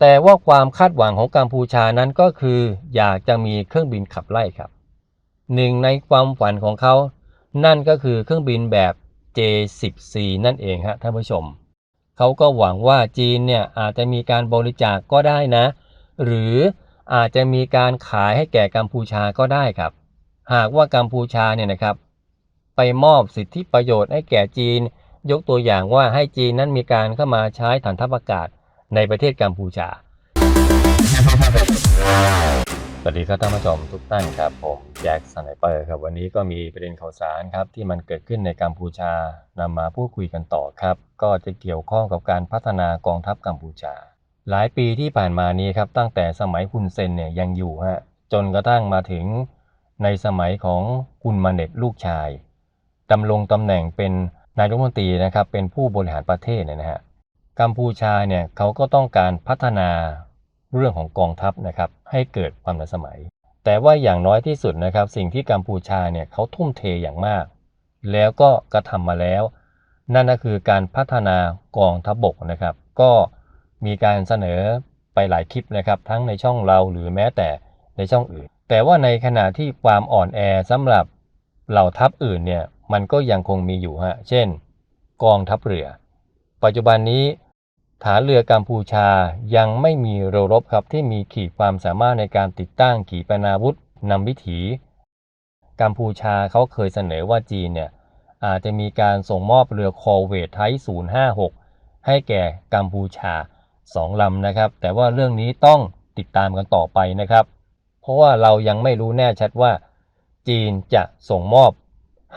แต่ว่าความคาดหวังของกัมพูชานั้นก็คือ อยากจะมีเครื่องบินขับไล่ครับ หนึ่งในความฝันของเขา นั่นก็คือเครื่องบินแบบ J10C นั่นเองฮะท่านผู้ชม เขาก็หวังว่าจีนเนี่ยอาจจะมีการบริจาคกก็ได้นะ หรืออาจจะมีการขายให้แก่กัมพูชาก็ได้ครับ หากว่ากัมพูชาเนี่ยนะครับ ไปมอบสิทธิประโยชน์ให้แก่จีน ยกตัวอย่างว่าให้จีนนั้นมีการเข้ามาใช้ฐานทัพอากาศ ในประเทศกัมพูชา สวัสดีครับท่านผู้ชมทุกท่านครับ ผมแจ็คสไนเปอร์ครับวันนี้ก็มีประเด็นข่าวสารครับที่มันเกิดขึ้นในกัมพูชานำมาพูดคุยกันต่อครับ ก็จะเกี่ยวข้องกับการพัฒนากองทัพกัมพูชา หลายปีที่ผ่านมานี้ครับตั้งแต่สมัยคุณเซนเนี่ยยังอยู่ฮะจนกระทั่งมาถึงในสมัยของคุณมาเน็ตลูกชายดำรงตำแหน่งเป็นนายรัฐมนตรีนะครับเป็นผู้บริหารประเทศเนี่ยนะฮะ กัมพูชาเนี่ยเขาก็ต้องการพัฒนาเรื่องของกองทัพนะครับให้เกิดความทันสมัย แต่ว่าอย่างน้อยที่สุดนะครับสิ่งที่กัมพูชาเนี่ยเขาทุ่มเทอย่างมาก แล้วก็กระทำมาแล้ว นั่นก็คือการพัฒนากองทัพบกนะครับ ก็มีการเสนอไปหลายคลิปนะครับ ทั้งในช่องเราหรือแม้แต่ในช่องอื่น แต่ว่าในขณะที่ความอ่อนแอสำหรับเหล่าทัพอื่นเนี่ยมันก็ยังคงมีอยู่ฮะเช่น กองทัพเรือ ปัจจุบันนี้ ฐานเรือกัมพูชายังไม่มีเรือรบครับที่มีขีดความสามารถในการติดตั้งขีปนาวุธนำวิถี กัมพูชาเขาเคยเสนอว่าจีนเนี่ยอาจจะมีการส่งมอบเรือคอเวทไท056 ให้แก่กัมพูชา 2 ลำนะครับ แต่ว่าเรื่องนี้ต้องติดตามกันต่อไปนะครับ เพราะว่าเรายังไม่รู้แน่ชัดว่า จีนจะส่งมอบ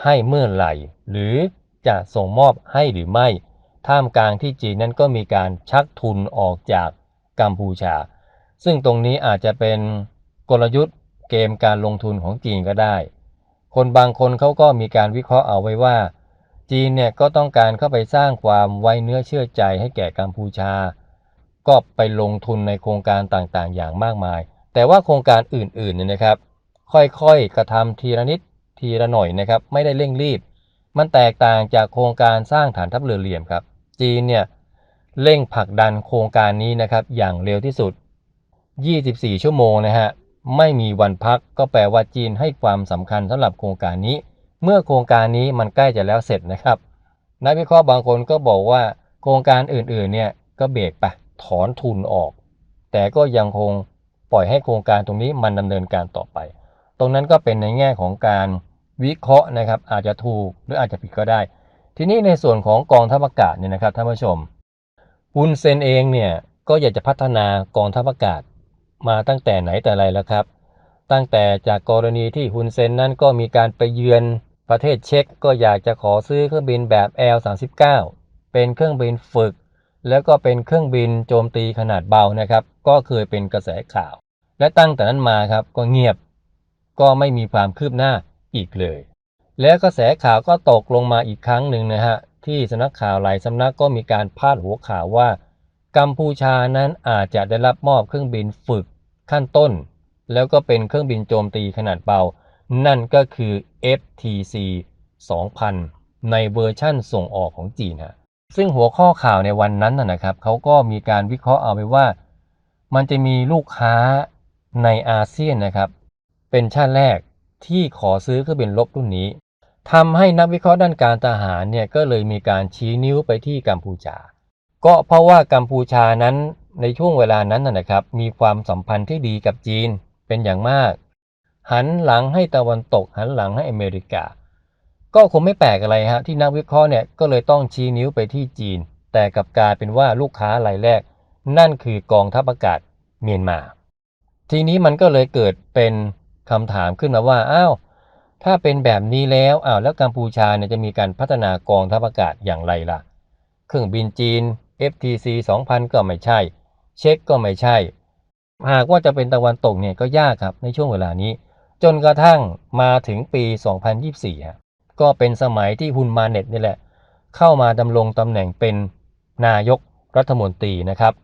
ให้เมื่อไหร่ หรือจะส่งมอบให้หรือไม่ ท่ามกลางที่จีนนั้นก็มีการชักทุนออกจากกัมพูชา ซึ่งตรงนี้อาจจะเป็นกลยุทธ์เกมการลงทุนของจีนก็ได้ คนบางคนเขาก็มีการวิเคราะห์เอาไว้ว่า จีนเนี่ยก็ต้องการเข้าไปสร้างความไว้เนื้อเชื่อใจให้แก่กัมพูชา ก็ไปลงทุนในโครงการต่างๆ อย่างมากมาย แต่ว่าโครงการอื่นๆเนี่ยนะครับ ค่อยๆกระทำทีละนิดทีละหน่อยนะครับ ไม่ได้เร่งรีบ มันแตกต่างจากโครงการสร้างฐานทัพเรือเหลี่ยมครับ จีนเนี่ยเร่งผลักดันโครงการนี้นะครับอย่างเร็วที่สุด 24 ชั่วโมงนะฮะ ไม่มีวันพักก็แปลว่าจีนให้ความสำคัญสำหรับโครงการนี้ เมื่อโครงการนี้มันใกล้จะแล้วเสร็จนะครับ นักวิเคราะห์บางคนก็บอกว่าโครงการอื่นๆเนี่ยก็เบรกไปถอนทุนออก แต่ก็ยังคงปล่อยให้โครงการตรงนี้มันดำเนินการต่อไป ตรงนั้นก็เป็นในแง่ของการวิเคราะห์นะครับอาจจะถูกหรืออาจจะผิดก็ได้ ทีนี้ในส่วนของกองทัพอากาศเนี่ยนะครับท่านผู้ชมฮุนเซนเองเนี่ยก็อยากจะพัฒนากองทัพอากาศมาตั้งแต่ไหนแต่ไรแล้วครับ ตั้งแต่จากกรณีที่ฮุนเซนนั้นก็มีการไปเยือนประเทศเช็กก็อยากจะขอซื้อเครื่องบินแบบ L39 เป็นเครื่องบินฝึก แล้วก็เป็นเครื่องบินโจมตีขนาดเบานะครับ ก็เคยเป็นกระแสข่าว และตั้งแต่นั้นมาครับก็เงียบ ก็ไม่มีความคืบหน้าอีกเลย แล้วกระแสข่าวก็ตกลงมาอีกครั้งหนึ่งนะฮะ ที่สำนักข่าวหลายสำนักก็มีการพาดหัวข่าวว่า กัมพูชานั้นอาจจะได้รับมอบเครื่องบินฝึกขั้นต้น แล้วก็เป็นเครื่องบินโจมตีขนาดเบา นั่นก็คือ FTC 2000 ในเวอร์ชั่นส่งออกของจีนฮะซึ่งหัวข้อข่าวในวันนั้นนะครับเขาก็มีการวิเคราะห์เอาไว้ว่า มันจะมีลูกค้าในอาเซียนนะครับ เป็นชาติแรกที่ขอซื้อเครื่องบินรบรุ่นนี้ ทำให้นักวิเคราะห์ด้านการทหารเนี่ยก็เลยมีการชี้นิ้วไปที่กัมพูชา ก็เพราะว่ากัมพูชานั้นในช่วงเวลานั้นนะครับ มีความสัมพันธ์ที่ดีกับจีนเป็นอย่างมาก หันหลังให้ตะวันตกหันหลังให้อเมริกา ก็คงไม่แปลกอะไรฮะที่นักวิเคราะห์เนี่ยก็เลยต้องชี้นิ้วไปที่จีน แต่กับกลายเป็นว่าลูกค้ารายแรก นั่นคือกองทัพอากาศเมียนมา ทีนี้มันก็เลยเกิดเป็นคำถามขึ้นมาว่าอ้าว ถ้าเป็นแบบนี้แล้วอ้าวแล้วกัมพูชาเนี่ยจะมีการพัฒนากองทัพอากาศอย่างไรล่ะ เครื่องบินจีน FTC 2000 ก็ไม่ใช่ เช็คก็ไม่ใช่ หากว่าจะเป็นตะวันตกเนี่ยก็ยากครับในช่วงเวลานี้ จนกระทั่งมาถึงปี 2024ฮะก็เป็นสมัยที่ฮุนมาเน็ตนี่แหละ เข้ามาดำรงตำแหน่งเป็นนายกรัฐมนตรีนะครับ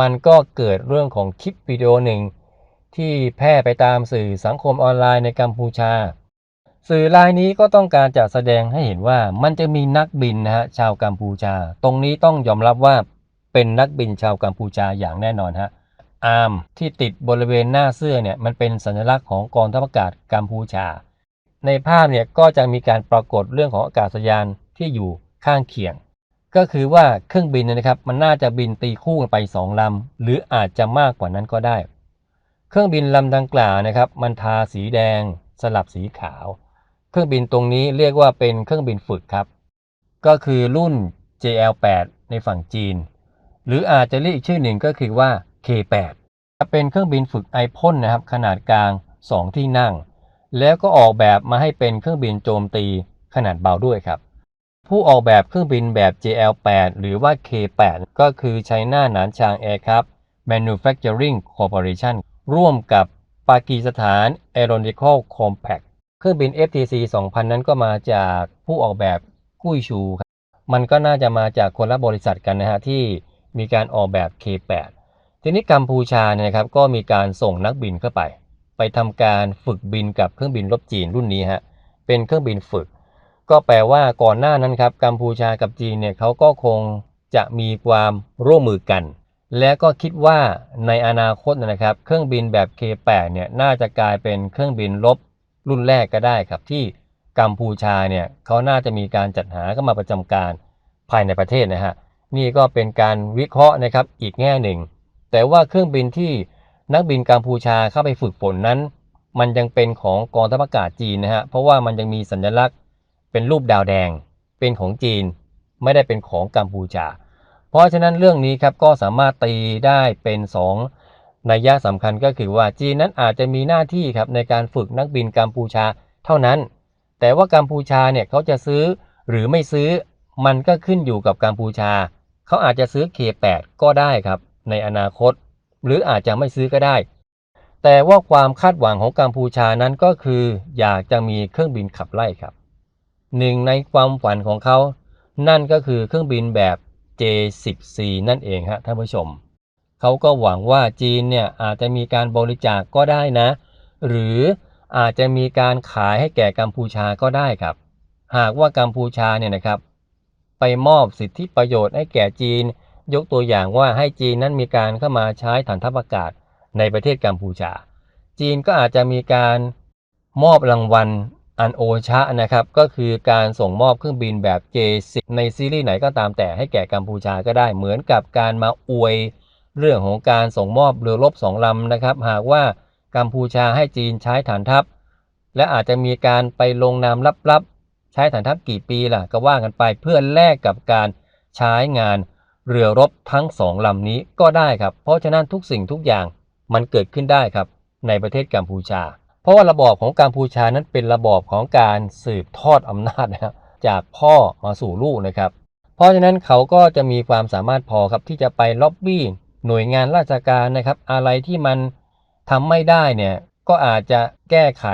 มันก็เกิดเรื่องของคลิปวิดีโอหนึ่งที่แพร่ไปตามสื่อสังคมออนไลน์ในกัมพูชา สื่อรายนี้ก็ต้องการจะแสดงให้เห็นว่ามันจะมีนักบินนะฮะชาวกัมพูชา ตรงนี้ต้องยอมรับว่าเป็นนักบินชาวกัมพูชาอย่างแน่นอนฮะอาร์มที่ติดบริเวณหน้าเสื้อเนี่ยมันเป็นสัญลักษณ์ของกองทัพอากาศกัมพูชา ในภาพเนี่ยก็จะมีการปรากฏเรื่องของอากาศยานที่อยู่ข้างเคียง ก็คือว่าเครื่องบินนะครับมันน่าจะบินตีคู่กันไปสองลำหรืออาจจะมากกว่านั้นก็ได้ เครื่องบินลำดังกล่าวนะครับมันทาสีแดงสลับสีขาว เครื่องบินตรงนี้เรียกว่าเป็นเครื่องบินฝึกครับ ก็คือรุ่น JL8 ในฝั่งจีน หรืออาจจะเรียกอีกชื่อหนึ่งก็คือว่า K8 เป็นเครื่องบินฝึกไอพ่นนะครับ ขนาดกลาง 2 ที่นั่ง แล้วก็ออกแบบมาให้เป็นเครื่องบินโจมตีขนาดเบาด้วยครับ ผู้ออกแบบเครื่องบินแบบ JL8 หรือว่า K8 ก็คือไชน่าหนานชางแอร์ครับ Manufacturing Corporation ร่วมกับปากีสถาน Aeronautical Compact เครื่องบิน FTC 2000 นั้นก็มาจากผู้ออกแบบกุ้ยชูครับมันก็น่าจะมาจากคนละบริษัทกันนะฮะที่มีการออกแบบ K8 ทีนี้กัมพูชาเนี่ยนะครับก็มีการส่งนักบินเข้าไป ไปทำการฝึกบินกับเครื่องบินรบจีนรุ่นนี้ฮะเป็นเครื่องบินฝึก ก็แปลว่าก่อนหน้านั้นครับกัมพูชากับจีนเนี่ยเขาก็คงจะมีความร่วมมือกัน และก็คิดว่าในอนาคตนะครับ เครื่องบินแบบ K8 เนี่ยน่าจะกลายเป็นเครื่องบินรบ รุ่นแรกก็ได้ครับ ที่กัมพูชาเนี่ยเขาน่าจะมีการจัดหาเข้ามาประจำการภายในประเทศนะฮะนี่ก็เป็นการวิเคราะห์นะครับอีกแง่หนึ่ง แต่ว่าเครื่องบินที่นักบินกัมพูชาเข้าไปฝึกฝนนั้น มันยังเป็นของกองทัพอากาศจีนนะฮะเพราะว่ามันยังมีสัญลักษณ์เป็นรูปดาวแดง เป็นของจีน ไม่ได้เป็นของกัมพูชา เพราะฉะนั้นเรื่องนี้ครับก็สามารถตีได้เป็น 2 นัยยะสำคัญก็คือว่าจีนนั้นอาจจะมีหน้าที่ครับในการฝึกนักบินกัมพูชาเท่านั้น แต่ว่ากัมพูชาเนี่ยเขาจะซื้อหรือไม่ซื้อมันก็ขึ้นอยู่กับกัมพูชา เขาอาจจะซื้อ K8 ก็ได้ครับ ในอนาคต หรืออาจจะไม่ซื้อก็ได้ แต่ว่าความคาดหวังของกัมพูชานั้นก็คือ อยากจะมีเครื่องบินขับไล่ครับหนึ่งในความฝันของเขา นั่นก็คือเครื่องบินแบบ J10C นั่นเองฮะท่านผู้ชม เขาก็หวังว่าจีนเนี่ยอาจจะมีการบริจาคกก็ได้นะ หรืออาจจะมีการขายให้แก่กัมพูชาก็ได้ครับ หากว่ากัมพูชาเนี่ยนะครับ ไปมอบสิทธิประโยชน์ให้แก่จีน ยกตัวอย่างว่าให้จีนนั้นมีการเข้ามาใช้ฐานทัพอากาศในประเทศกัมพูชา จีนก็อาจจะมีการมอบรางวัลอันโอชะนะครับ ก็คือการส่งมอบเครื่องบินแบบ J10 ในซีรีส์ไหนก็ตามแต่ให้แก่กัมพูชาก็ได้เหมือนกับการมาอวย เรื่องของการส่งมอบเรือรบสองลำนะครับ หากว่ากัมพูชาให้จีนใช้ฐานทัพ และอาจจะมีการไปลงนามลับๆ ใช้ฐานทัพกี่ปีล่ะก็ว่ากันไปเพื่อแลกกับการใช้งานเรือรบทั้งสองลำนี้ก็ได้ครับ เพราะฉะนั้นทุกสิ่งทุกอย่างมันเกิดขึ้นได้ครับ ในประเทศกัมพูชา เพราะว่าระบอบของกัมพูชานั้นเป็นระบอบของการสืบทอดอำนาจนะครับจากพ่อมาสู่ลูกนะครับ เพราะฉะนั้นเขาก็จะมีความสามารถพอครับที่จะไปล็อบบี้ หน่วยงานราชการนะครับ อะไรที่มันทำไม่ได้เนี่ยก็อาจจะแก้ไข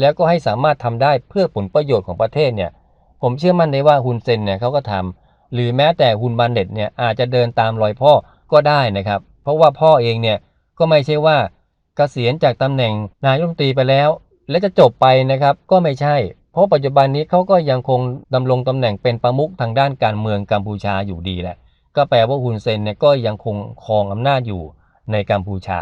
แล้วก็ให้สามารถทำได้เพื่อผลประโยชน์ของประเทศเนี่ยผมเชื่อมั่นได้ว่าฮุนเซนเนี่ยเขาก็ทำหรือแม้แต่ฮุนบันเด็ตเนี่ยอาจจะเดินตามรอยพ่อก็ได้นะครับ เพราะว่าพ่อเองเนี่ยก็ไม่ใช่ว่าเกษียณจากตำแหน่งนายรัฐมนตรีไปแล้ว และจะจบไปนะครับก็ไม่ใช่ เพราะปัจจุบันนี้เขาก็ยังคงดำรงตำแหน่งเป็นประมุขทางด้านการเมืองกัมพูชาอยู่ดีแหละ ก็แปลว่าฮุนเซนเนี่ยก็ยังคงครองอำนาจอยู่ในกัมพูชา